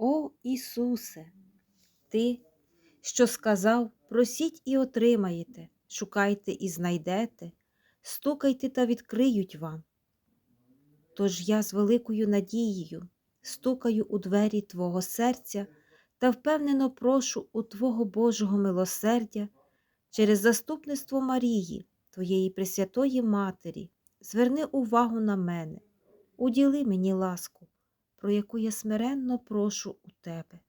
О Ісусе, Ти, що сказав, просіть і отримаєте, шукайте і знайдете, стукайте та відкриють вам. Тож я з великою надією стукаю у двері Твого серця та впевнено прошу у Твого Божого милосердя через заступництво Марії, Твоєї Пресвятої Матері, зверни увагу на мене, уділи мені ласку, про яку я смиренно прошу у Тебе.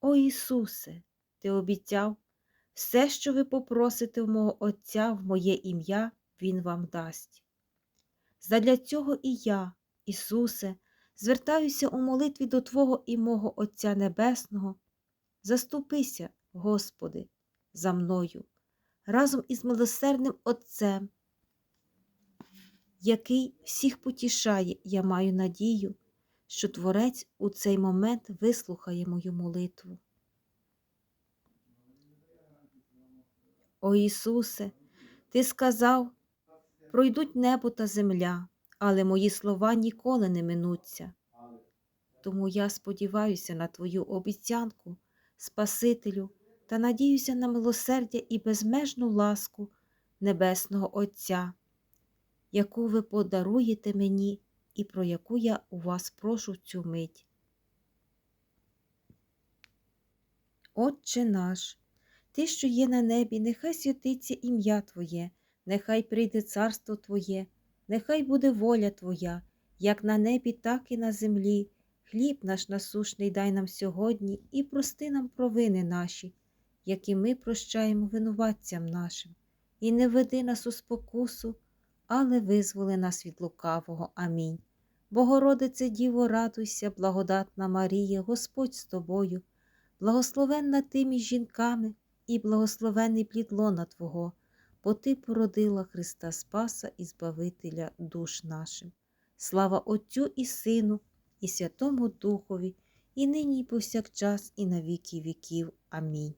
О Ісусе, Ти обіцяв, все, що ви попросите в мого Отця в моє ім'я, Він вам дасть. Задля цього і я, Ісусе, звертаюся у молитві до Твого і мого Отця Небесного. Заступися, Господи, за мною, разом із милосердним Отцем, який всіх потішає, я маю надію, що Творець у цей момент вислухає мою молитву. О Ісусе, Ти сказав, пройдуть небо та земля, але мої слова ніколи не минуться. Тому я сподіваюся на Твою обіцянку, Спасителю, та надіюся на милосердя і безмежну ласку Небесного Отця, яку ви подаруєте мені і про яку я у вас прошу цю мить. Отче наш, Ти, що є на небі, нехай святиться ім'я Твоє, нехай прийде царство Твоє, нехай буде воля Твоя, як на небі, так і на землі. Хліб наш насушний дай нам сьогодні і прости нам провини наші, які ми прощаємо винуватцям нашим, і не веди нас у спокусу, але визволи нас від лукавого. Амінь. Богородице Діво, радуйся, благодатна Марія, Господь з тобою, благословенна ти між жінками і благословений плід лона Твого, бо Ти породила Христа Спаса і Збавителя душ нашим. Слава Отцю і Сину, і Святому Духові, і нині, і повсякчас, і на віки віків. Амінь.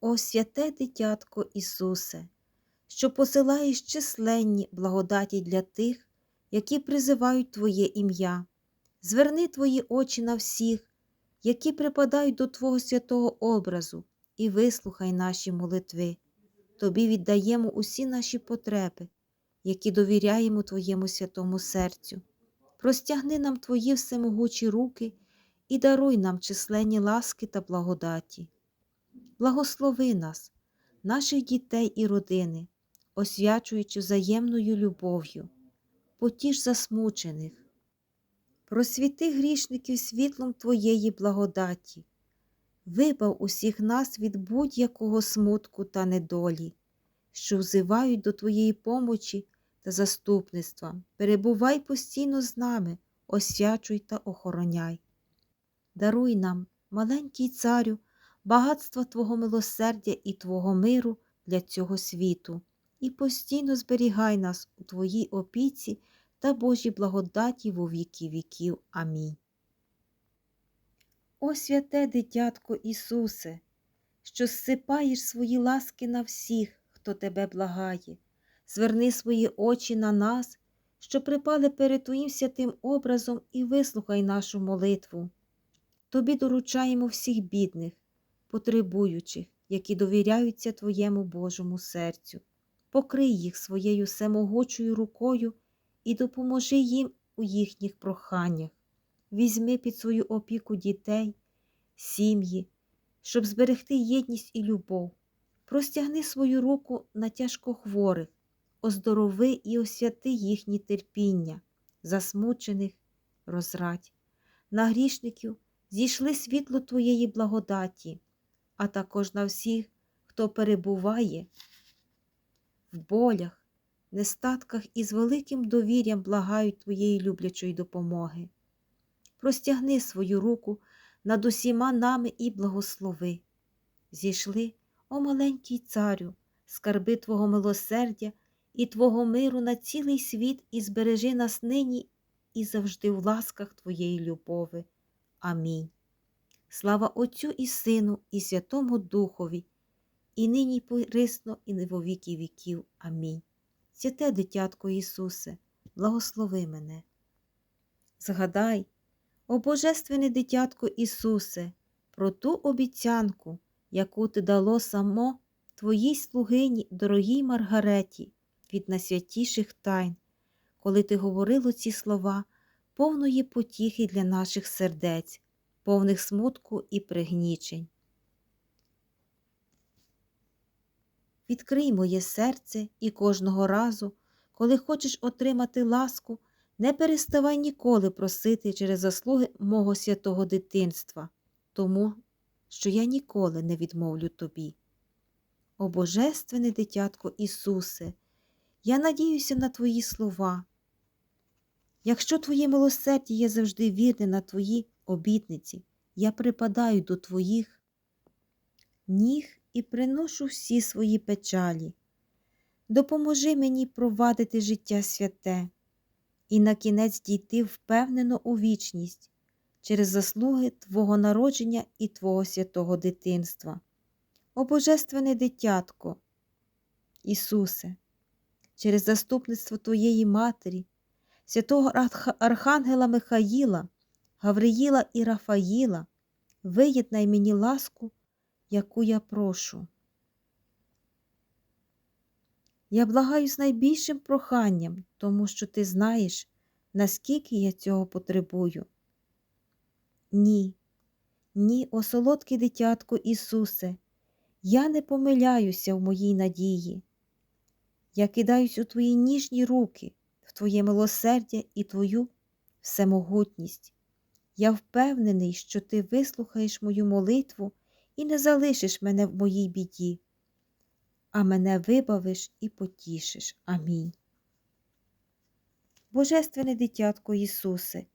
О святе дитятко Ісусе, що посилаєш численні благодаті для тих, які призивають Твоє ім'я, зверни Твої очі на всіх, які припадають до Твого святого образу, і вислухай наші молитви. Тобі віддаємо усі наші потреби, які довіряємо Твоєму святому серцю. Простягни нам Твої всемогучі руки і даруй нам численні ласки та благодаті. Благослови нас, наших дітей і родини, освячуючи взаємною любов'ю, потіш засмучених, просвіти грішників світлом Твоєї благодаті, вибав усіх нас від будь-якого смутку та недолі, що взивають до Твоєї помочі та заступництва. Перебувай постійно з нами, освячуй та охороняй. Даруй нам, маленький царю, багатства Твого милосердя і Твого миру для цього світу, і постійно зберігай нас у Твоїй опіці та Божій благодаті во віки віків. Амінь. О святе дитятко Ісусе, що зсипаєш свої ласки на всіх, хто тебе благає, зверни свої очі на нас, що припали перед Твоїм святим образом, і вислухай нашу молитву. Тобі доручаємо всіх бідних, потребуючих, які довіряються Твоєму Божому серцю. Покрий їх своєю всемогучою рукою і допоможи їм у їхніх проханнях. Візьми під свою опіку дітей, сім'ї, щоб зберегти єдність і любов. Простягни свою руку на тяжкохворих, оздорови і освяти їхні терпіння, засмучених розрадь. На грішників зійшли світло Твоєї благодаті, а також на всіх, хто перебуває в болях, нестатках і з великим довір'ям благають Твоєї люблячої допомоги. Простягни свою руку над усіма нами і благослови. Зійшли, о маленький царю, скарби Твого милосердя і Твого миру на цілий світ і збережи нас нині і завжди в ласках Твоєї любови. Амінь. Слава Отцю і Сину, і Святому Духові, і нині присно, і не во віки віків. Амінь. Святе дитятко Ісусе, благослови мене. Згадай, о Божественне дитятко Ісусе, про ту обіцянку, яку ти дало само Твоїй слугині, дорогій Маргареті, від найсвятіших тайн, коли ти говорило ці слова, повної потіхи для наших сердець, повних смутку і пригнічень. Відкрий моє серце і кожного разу, коли хочеш отримати ласку, не переставай ніколи просити через заслуги мого святого дитинства, тому що я ніколи не відмовлю тобі. О Божественне дитятко Ісусе, я надіюся на Твої слова. Якщо Твоє милосердя є завжди вірне на Твої обітниці, я припадаю до Твоїх ніг і приношу всі свої печалі. Допоможи мені провадити життя святе і на кінець дійти впевнено у вічність через заслуги Твого народження і Твого святого дитинства. О Божественне дитятко, Ісусе, через заступництво Твоєї Матері, святого Архангела Михаїла, Гавриїла і Рафаїла, виєднай мені ласку, яку я прошу. Я благаю з найбільшим проханням, тому що ти знаєш, наскільки я цього потребую. Ні, ні, о солодке дитятко Ісусе, я не помиляюся в моїй надії. Я кидаюсь у твої ніжні руки, в Твоє милосердя і Твою всемогутність. Я впевнений, що Ти вислухаєш мою молитву і не залишиш мене в моїй біді, а мене вибавиш і потішиш. Амінь. Божественне дитятко Ісусе,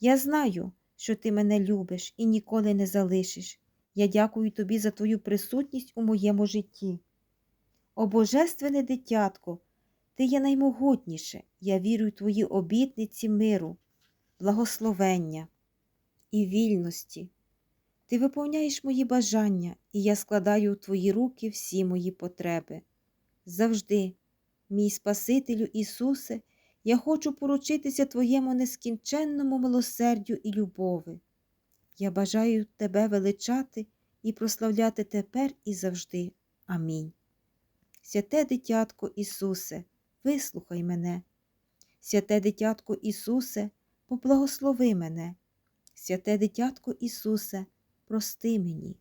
я знаю, що Ти мене любиш і ніколи не залишиш. Я дякую Тобі за Твою присутність у моєму житті. О Божественне дитятко, Ти є наймогутніше, я вірю в Твої обітниці миру, благословення і вільності. Ти виповняєш мої бажання, і я складаю у Твої руки всі мої потреби. Завжди, мій Спасителю Ісусе, я хочу поручитися Твоєму нескінченному милосердю і любови. Я бажаю Тебе величати і прославляти тепер і завжди. Амінь. Святе дитятко Ісусе, вислухай мене. Святе дитятко Ісусе, поблагослови мене. Святе дитятко Ісусе, прости мені.